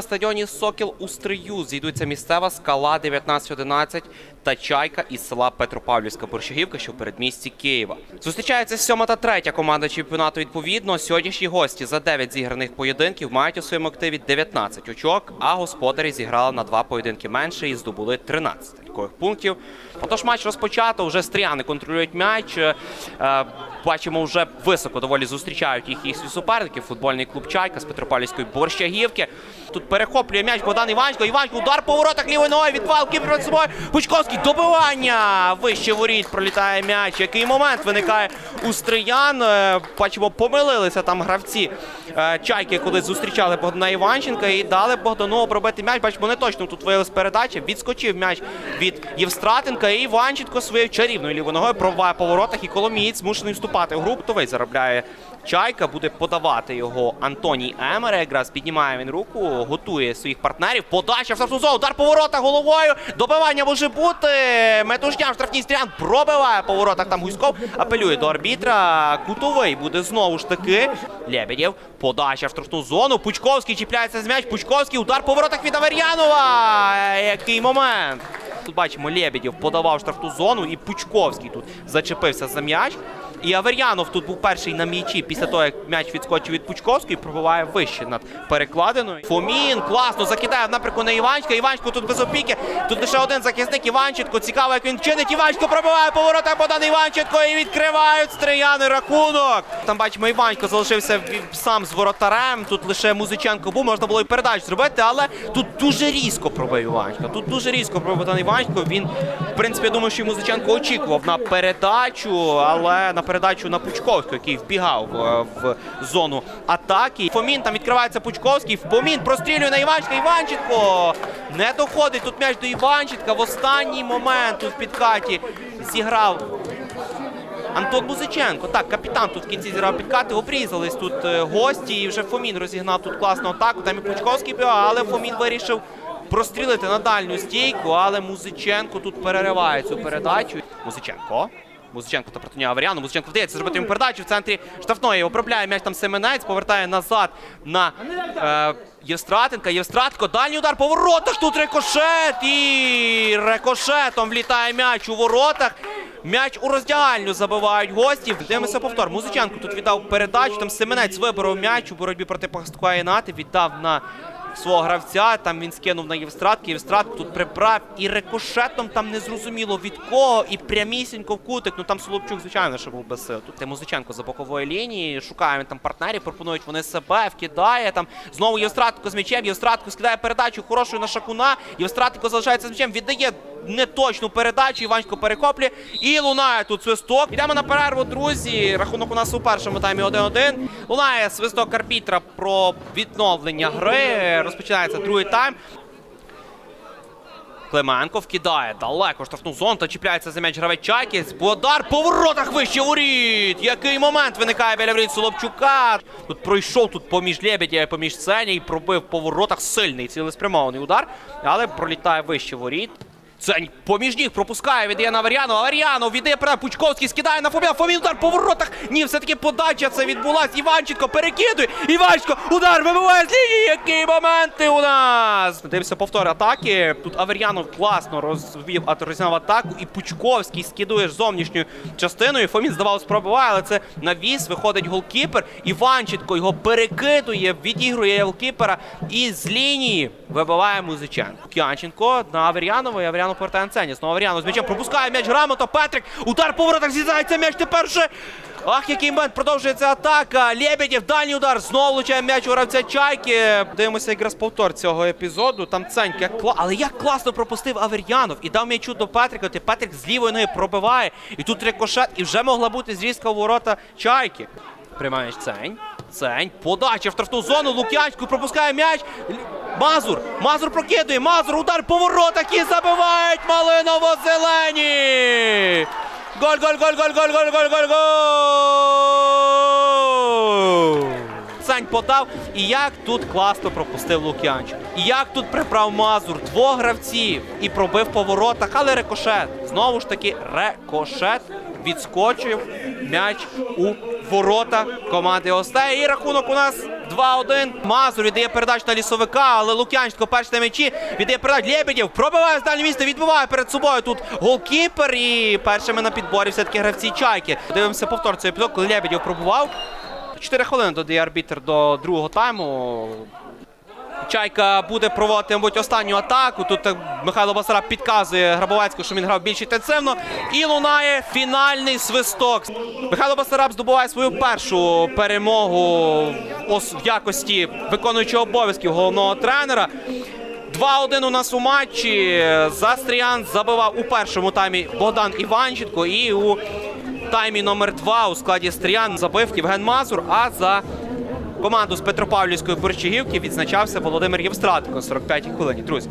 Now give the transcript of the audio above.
на стадіоні Сокіл у Стрию зійдуться місцева скала 1911 та чайка із села Петропавлівська Борщагівка, що в передмісті Києва. Зустрічається сьома та третя команда чемпіонату. Відповідно, сьогоднішні гості за 9 зіграних поєдинків мають у своєму активі 19 очок, а господарі зіграли на два поєдинки менше і здобули 13 таких пунктів. Отож, матч розпочато. Вже стріяни контролюють м'яч. Е, Бачимо, вже високо доволі зустрічають їх їхні суперники. Футбольний клуб Чайка з Петропавлівської Борщагівки. Тут перехоплює м'яч Богдан Іванчко. Іванчко удар по воротах лівою ногою. Відвал кіпер собою. Пучковський добивання. Вище воріт пролітає м'яч. Який момент виникає у Стриян. Е, Бачимо, помилилися там гравці е, Чайки, коли зустрічали Богдана Іванченка і дали Богдану обробити м'яч. Бачимо, не точно тут виявилась передача. Відскочив м'яч від Євстратенка. І Іванченко своєю чарівною лівою ногою пробиває по воротах. І Коломієць змушений вступати в гру. Товий заробляє Чайка. Буде подавати його Антоній Емере. Якраз піднімає він руку, готує своїх партнерів. Подача в зону. Удар по воротах головою. Добивання може бути. Метушня в штрафній стрілян пробиває по воротах. Там Гуськов апелює до арбітра. Кутовий буде знову ж таки. Лебедєв. Подача в штрафну зону. Пучковський чіпляється з м'яч. Пучковський. Удар по воротах від Авер'янова. Який момент. Тут бачимо, Лебедєв подавав штрафну зону, і Пучковський тут зачепився за м'яч. І Авер'янов тут був перший на м'ячі після того, як м'яч відскочив від Пучковської, пробиває вище над перекладиною. Фомін класно закидає напрямку на Іванчка. Іванчко тут без опіки. Тут лише один захисник Іванченко. Цікаво, як він чинить. Іванчко пробиває поворота Богдан Іванченко і відкривають стрияни рахунок. Там бачимо, Іванчко залишився сам з воротарем. Тут лише Музиченко був, можна було і передачу зробити, але тут дуже різко пробив Іванчко. Тут дуже різко пробив Богдан Іванченко. Він, в принципі, я думаю, що Музиченко очікував на передачу, але на передачу на Пучковського, який вбігав е, в зону атаки. Фомін там відкривається Пучковський. Фомін прострілює на Іванченка. Іванченко не доходить тут м'яч до Іванченка. В останній момент в підкаті зіграв Антон Музиченко. Так, капітан тут в кінці зіграв підкати. Обрізались тут е, гості. І вже Фомін розігнав тут класну атаку. Там і Пучковський бігав, але Фомін вирішив прострілити на дальню стійку. Але Музиченко тут перериває цю передачу. Музиченко. Музиченко та протиняє Аваріану. Музиченко вдається зробити йому передачу в центрі штрафної. Обробляє м'яч там Семенець, повертає назад на е, Євстратенка. Євстратко, дальній удар по воротах. Тут рикошет. І рикошетом влітає м'яч у воротах. М'яч у роздягальню забивають гості. Дивимося повтор. Музиченко тут віддав передачу. Там Семенець виборов м'яч у боротьбі проти Пастухова Єнати. Віддав на свого гравця. Там він скинув на Євстратки. Євстратку тут прибрав і рикошетом там не зрозуміло від кого. І прямісінько в кутик. Ну там Солопчук, звичайно, що був без сил. Тут ти Музиченко за бокової лінії. Шукає там партнерів, пропонують вони себе, вкидає там. Знову Євстратко з м'ячем. Євстратко скидає передачу хорошою на Шакуна. Євстратко залишається з м'ячем. Віддає неточну передачу. Іванчко перехоплює і лунає тут свисток. Йдемо на перерву, друзі. Рахунок у нас у першому таймі 1-1. Лунає свисток арбітра про відновлення гри. Розпочинається другий тайм. Клименко вкидає далеко штрафну зону та чіпляється за м'яч гравець Чайки. Бодар по воротах вище воріт. Який момент виникає біля воріт Соловчука. Тут пройшов тут поміж Лебедя і поміж Сені і пробив по воротах сильний цілеспрямований удар, але пролітає вище воріт. Цень поміж ніг пропускає, віддає на Аваріану. Аваріанов віддає перед Пучковський, скидає на Фоміна. Фомін удар по воротах. Ні, все-таки подача це відбулась. Іванченко перекидує. Іванченко, удар вибиває з лінії. Які моменти у нас? Дивимося повтор атаки. Тут Авер'янов класно розвів розігнав атаку. І Пучковський скидує зовнішньою частиною. Фомін, здавалось, пробиває, але це навіс. Виходить голкіпер. Іванченко його перекидує, відігрує голкіпера. І з лінії вибиває Музиченко. Кянченко на Авер'янова. І Авер'янов повертає на цені. Знову Авер'янов з м'ячем пропускає м'яч грамотно. Петрик. Удар по воротах з'їжджається м'яч тепер же. Ах, який момент продовжується атака. Лебедєв, дальній удар. Знову влучає м'яч у гравця Чайки. Дивимося якраз повтор цього епізоду. Там Ценьк, як кла... але як класно пропустив Авер'янов і дав м'ячу до Петрика. Ти Петрик з лівої ноги пробиває. І тут рикошет, і вже могла бути зрізка у ворота Чайки. Приймаєш Цень. Цень. Подача в штрафну зону. Лук'янську пропускає м'яч. Мазур. Мазур прокидує. Мазур. Удар по воротах і забивають малиново-зелені. Голь, голь, голь, голь, голь, голь, голь, голь, гол! Сань подав. І як тут класно пропустив Лук'янчик. І як тут приправ Мазур. Двох гравців. І пробив по воротах, але рикошет. Знову ж таки, рикошет відскочив м'яч у ворота команди гостей. І рахунок у нас 2-1. Мазур віддає передачу на лісовика, але Лук'янченко перший на м'ячі. Віддає передачу. Лебедєв пробиває з дальнього місця, відбиває перед собою тут голкіпер. І першими на підборі все-таки гравці чайки. Дивимося повтор цього епізоду, коли Лебедєв пробував. Чотири хвилини додає арбітр до другого тайму. Чайка буде проводити, мабуть, останню атаку. Тут е, Михайло Басараб підказує Грабовецьку, що він грав більш інтенсивно. І лунає фінальний свисток. Михайло Басараб здобуває свою першу перемогу в якості виконуючого обов'язків головного тренера. 2-1 у нас у матчі. За Стріян забивав у першому таймі Богдан Іванченко. І у таймі номер 2 у складі Стріян забив Євген Мазур. А за команду з Петропавлівської Борщагівки відзначався Володимир Євстратко на 45-й хвилині. Друзі.